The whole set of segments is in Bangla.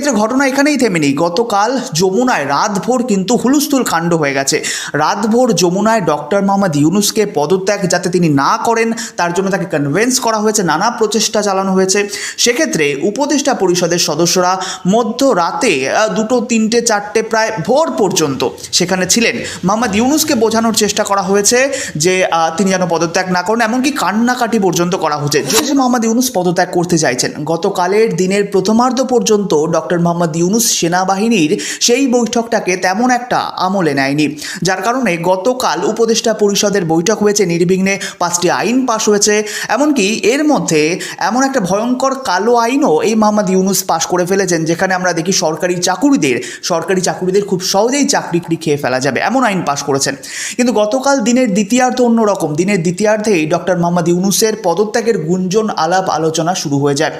সেক্ষেত্রে ঘটনা এখানেই থেমে নেই। গতকাল যমুনায় রাতভোর কিন্তু হুলুস্থুল কাণ্ড হয়ে গেছে। রাতভোর যমুনায় ডক্টর মোহাম্মদ ইউনুসকে পদত্যাগ যাতে তিনি না করেন তার জন্য তাকে কনভেন্স করা হয়েছে নানা প্রচেষ্টা চালানো হয়েছে। সেক্ষেত্রে উপদেষ্টা পরিষদের সদস্যরা মধ্যরাতে আহ, দুটো তিনটে চারটে প্রায় ভোর পর্যন্ত সেখানে ছিলেন। মোহাম্মদ ইউনুসকে বোঝানোর চেষ্টা করা হয়েছে যে তিনি যেন পদত্যাগ না করেন এমনকি কান্নাকাটি পর্যন্ত করা হয়েছে যদি মোহাম্মদ ইউনুস পদত্যাগ করতে চাইছেন গতকালের দিনের প্রথমার্ধ পর্যন্ত ডক্টর মোহাম্মদ ইউনুস সেনাবাহিনীর সেই বৈঠকটাকে তেমন একটা আমলে নেয়নি। যার কারণে গতকাল উপদেষ্টা পরিষদের বৈঠক হয়েছে, নির্বিঘ্নে পাঁচটি আইন পাশ হয়েছে। এমনকি এর মধ্যে এমন একটা ভয়ঙ্কর কালো আইনও এই মোহাম্মদ ইউনুস পাশ করে ফেলেছেন, যেখানে আমরা দেখি সরকারি চাকুরিদের সরকারি চাকুরিদের খুব সহজেই চাকরি খেয়ে ফেলা যাবে। এমন আইন পাশ করেছেন। কিন্তু গতকাল দিনের দ্বিতীয়ার্ধ অন্যরকম, দিনের দ্বিতীয়ার্ধেই ডক্টর মোহাম্মদ ইউনুসের পদত্যাগের গুঞ্জন আলাপ আলোচনা শুরু হয়ে যায়।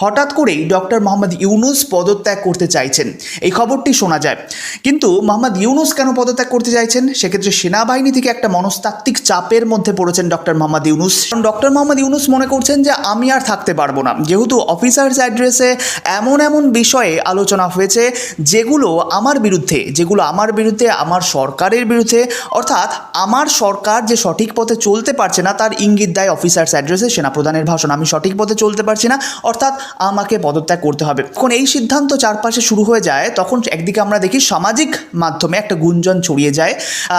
হঠাৎ করেই ডক্টর মোহাম্মদ ইউনুস পদত্যাগ করতে চাইছেন। এই খবরটি শোনা যায়। কিন্তু মোহাম্মদ ইউনুস কেন পদত্যাগ করতে চাইছেন? সেক্ষেত্রে সেনাবাহিনী থেকে একটা মনস্তাত্ত্বিক চাপের মধ্যে পড়েছেন ডক্টর মোহাম্মদ ইউনুস। কারণ ডক্টর মোহাম্মদ ইউনুস মনে করছেন যে, আমি আর থাকতে পারব না। যেহেতু অফিসার্স অ্যাড্রেসে এমন এমন বিষয়ে আলোচনা হয়েছে, যেগুলো আমার বিরুদ্ধে, যেগুলো আমার বিরুদ্ধে, আমার সরকারের বিরুদ্ধে, অর্থাৎ আমার সরকার যে সঠিক পথে চলতে পারছে না, তার ইঙ্গিত দেয় অফিসার্স অ্যাড্রেসে, সেনাপ্রধানের ভাষণ। আমি সঠিক পথে চলতে পারছি না, অর্থাৎ আমাকে পদত্যাগ করতে হবে। যখন এই সিদ্ধান্ত চারপাশে শুরু হয়ে যায়, তখন একদিকে আমরা দেখি সামাজিক মাধ্যমে একটা গুঞ্জন ছড়িয়ে যায়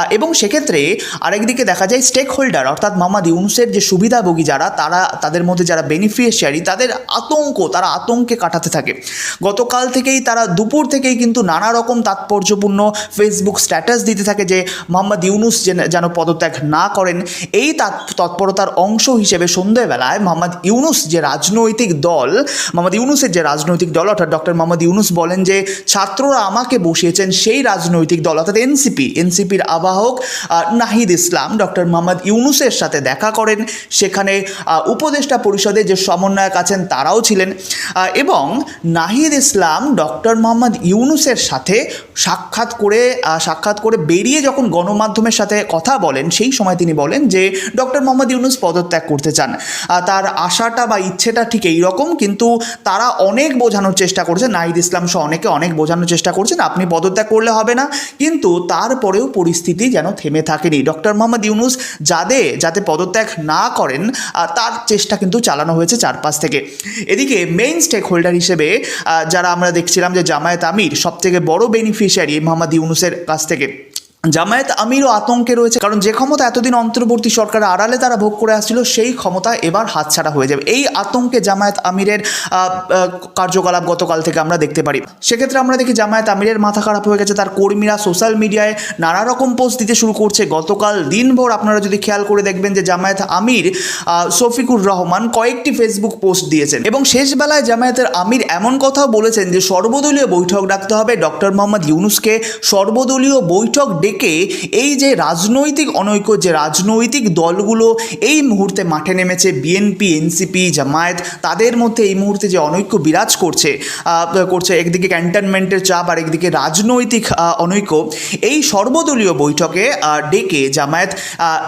এবং সেক্ষেত্রে আরেকদিকে দেখা যায় স্টেক হোল্ডার অর্থাৎ মোহাম্মদ ইউনুসের যে সুবিধাভোগী যারা, তারা, তাদের মধ্যে যারা বেনিফিশিয়ারি তাদের আতঙ্ক, তারা আতঙ্কে কাটাতে থাকে। গতকাল থেকেই তারা দুপুর থেকেই কিন্তু নানা রকম তাৎপর্যপূর্ণ ফেসবুক স্ট্যাটাস দিতে থাকে যে মোহাম্মদ ইউনুস যেন- পদত্যাগ না করেন। এই তাৎ- তৎপরতার অংশ হিসেবে সন্ধ্যেবেলায় মোহাম্মদ ইউনুস যে রাজনৈতিক দল মোহাম্মদ ইউনুসের যে রাজনৈতিক দল, অর্থাৎ ডক্টর মোহাম্মদ ইউনুস বলেন যে ছাত্ররা আমাকে বসিয়েছেন সেই রাজনৈতিক দল, অর্থাৎ এনসিপি। এনসিপির আবাহক নাহিদ ইসলাম। ডক্টর মোহাম্মদ ইউনুসের সাথে দেখা করেন। সেখানে উপদেষ্টা পরিষদে যে সমন্বয়ক আছেন, তারাও ছিলেন। এবং নাহিদ ইসলাম ডক্টর মোহাম্মদ ইউনুসের সাথে সাক্ষাৎ করে সাক্ষাৎ করে বেরিয়ে যখন গণমাধ্যমের সাথে কথা বলেন, সেই সময় তিনি বলেন যে ডক্টর মোহাম্মদ ইউনুস পদত্যাগ করতে চান। তার আশাটা বা ইচ্ছেটা ঠিক এই রকম কিন্তু তারা অনেক বোঝানোর চেষ্টা করছে নাহিদ ইসলাম সহ অনেকে অনেক বোঝানোর চেষ্টা করছেন, আপনি পদত্যাগ করলে হবে না। কিন্তু তারপরেও পরিস্থিতি যেন থেমে থাকেনি। ডক্টর মোহাম্মদ ইউনুস যাদের যাতে পদত্যাগ না করেন তার চেষ্টা কিন্তু চালানো হয়েছে চারপাশ থেকে। এদিকে মেইন স্টেক হোল্ডার হিসেবে যারা আমরা দেখছিলাম যে জামায়াত আমির সবথেকে বড় বেনিফিশিয়ারি মোহাম্মদ ইউনুসের কাছ থেকে। জামায়াত আমিরও আতঙ্কে রয়েছে, কারণ যে ক্ষমতা এতদিন অন্তর্বর্তী সরকারের আড়ালে তারা ভোগ করে আসছিল, সেই ক্ষমতা এবার হাতছাড়া হয়ে যাবে। এই আতঙ্কে জামায়াত আমিরের কার্যকলাপ গতকাল থেকে আমরা দেখতে পারি। সেক্ষেত্রে আমরা দেখি জামায়াত আমিরের মাথা খারাপ হয়ে গেছে, তার কর্মীরা সোশ্যাল মিডিয়ায় নানা রকম পোস্ট দিতে শুরু করছে। গতকাল দিনভর আপনারা যদি খেয়াল করে দেখবেন যে জামায়াত আমির শফিকুর রহমান কয়েকটি ফেসবুক পোস্ট দিয়েছেন এবং শেষ বেলায় জামায়াতের আমির এমন কথাও বলেছেন যে সর্বদলীয় বৈঠক ডাকতে হবে। ডক্টর মোহাম্মদ ইউনুসকে সর্বদলীয় বৈঠক ডেকে এই যে রাজনৈতিক অনৈক্য, যে রাজনৈতিক দলগুলো এই মুহূর্তে মাঠে নেমেছে বিএনপি এনসিপি জামায়াত, তাদের মধ্যে এই মুহূর্তে যে অনৈক্য বিরাজ করছে করছে, একদিকে ক্যান্টনমেন্টের চাপ, আর একদিকে রাজনৈতিক অনৈক্য, এই সর্বদলীয় বৈঠকে ডেকে জামায়াত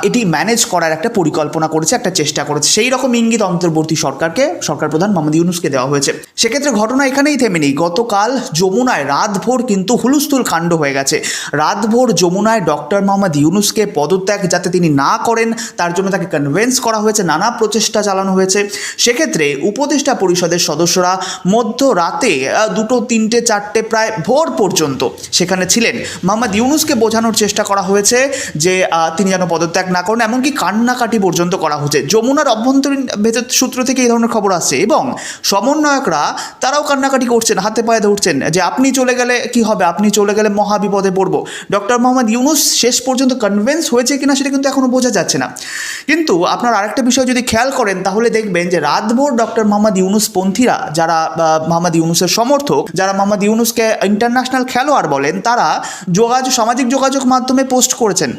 এটি ম্যানেজ করার একটা পরিকল্পনা করেছে, একটা চেষ্টা করেছে। সেই রকম ইঙ্গিত অন্তর্বর্তী সরকারকে, সরকার প্রধান মোহাম্মদ ইউনুসকে দেওয়া হয়েছে। সেক্ষেত্রে ঘটনা এখানেই থেমে নেই। গতকাল যমুনায় রাতভোর কিন্তু হুলুস্থুল কাণ্ড হয়ে গেছে। রাতভোর যমুনায় ডক্টর মোহাম্মদ ইউনুসকে পদত্যাগ যাতে তিনি না করেন তার জন্য তাকে কনভেন্স করা হয়েছে নানা প্রচেষ্টা চালানো হয়েছে। সেক্ষেত্রে উপদেষ্টা পরিষদের সদস্যরা মধ্যরাতে আহ, দুটো তিনটে চারটে প্রায় ভোর পর্যন্ত সেখানে ছিলেন। মোহাম্মদ ইউনুসকে বোঝানোর চেষ্টা করা হয়েছে যে তিনি যেন পদত্যাগ না করেন এমনকি কান্নাকাটি পর্যন্ত করা হয়েছে যমুনার অভ্যন্তরীণ ভেতর সূত্র থেকে এই ধরনের খবর আসছে এবং সমন্বয়করা তারাও কান্নাকাটি করছেন হাতে পায়ে ধরছেন যে আপনি চলে গেলে কি হবে? আপনি চলে গেলে মহা বিপদে পড়ব। ডক্টর মোহাম্মদ ইউনুস শেষ পর্যন্ত কনভেন্স হয়েছে কিনা সেটা কিন্তু এখনও বোঝা যাচ্ছে না। কিন্তু আপনার আরেকটা বিষয় যদি খেয়াল করেন, তাহলে দেখবেন যে রাতভোর ডক্টর মোহাম্মদ ইউনুস পন্থীরা যারা মোহাম্মদ ইউনুসের সমর্থক, যারা মোহাম্মদ ইউনুসকে ইন্টারন্যাশনাল খেলোয়াড় বলেন, তারা যোগাযোগ, সামাজিক যোগাযোগ মাধ্যমে পোস্ট করেছেন।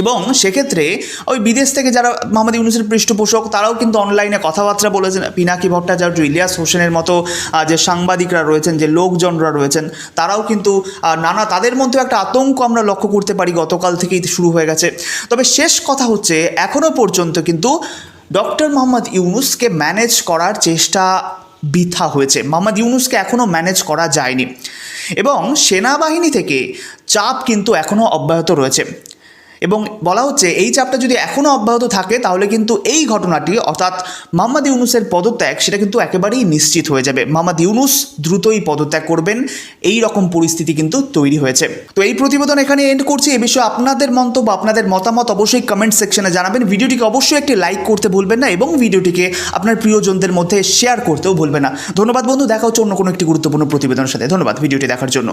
এবং সেক্ষেত্রে ওই বিদেশ থেকে যারা মোহাম্মদ ইউনুসের পৃষ্ঠপোষক, তারাও কিন্তু অনলাইনে কথাবার্তা বলেছেন। পিনাকি ভট্টাচার্য, ইলিয়াস হোসেনের মতো যে সাংবাদিকরা রয়েছেন, যে লোকজনরা রয়েছেন, তারাও কিন্তু নানা, তাদের মধ্যেও একটা আতঙ্ক আমরা লক্ষ্য করতে পারি গতকাল থেকেই শুরু হয়ে গেছে। তবে শেষ কথা হচ্ছে এখনও পর্যন্ত কিন্তু ডক্টর মোহাম্মদ ইউনুসকে ম্যানেজ করার চেষ্টা বৃথা হয়েছে। মোহাম্মদ ইউনুসকে এখনও ম্যানেজ করা যায়নি। এবং সেনাবাহিনী থেকে চাপ কিন্তু এখনও অব্যাহত রয়েছে। এবং বলা হচ্ছে এই চাপটা যদি এখনও অব্যাহত থাকে, তাহলে কিন্তু এই ঘটনাটি, অর্থাৎ মোহাম্মদ ইউনুসের পদত্যাগ, সেটা কিন্তু একেবারেই নিশ্চিত হয়ে যাবে। মোহাম্মদ ইউনুস দ্রুতই পদত্যাগ করবেন, এই রকম পরিস্থিতি কিন্তু তৈরি হয়েছে। তো এই প্রতিবেদন এখানে এন্ড করছি। এ বিষয়ে আপনাদের মন্তব্য, আপনাদের মতামত অবশ্যই কমেন্ট সেকশনে জানাবেন। ভিডিওটিকে অবশ্যই একটি লাইক করতে ভুলবেন না এবং ভিডিওটিকে আপনার প্রিয়জনদের মধ্যে শেয়ার করতেও ভুলবেন না। ধন্যবাদ বন্ধু, দেখা হচ্ছে অন্য কোনো একটি গুরুত্বপূর্ণ প্রতিবেদনের সাথে। ধন্যবাদ ভিডিওটি দেখার জন্য।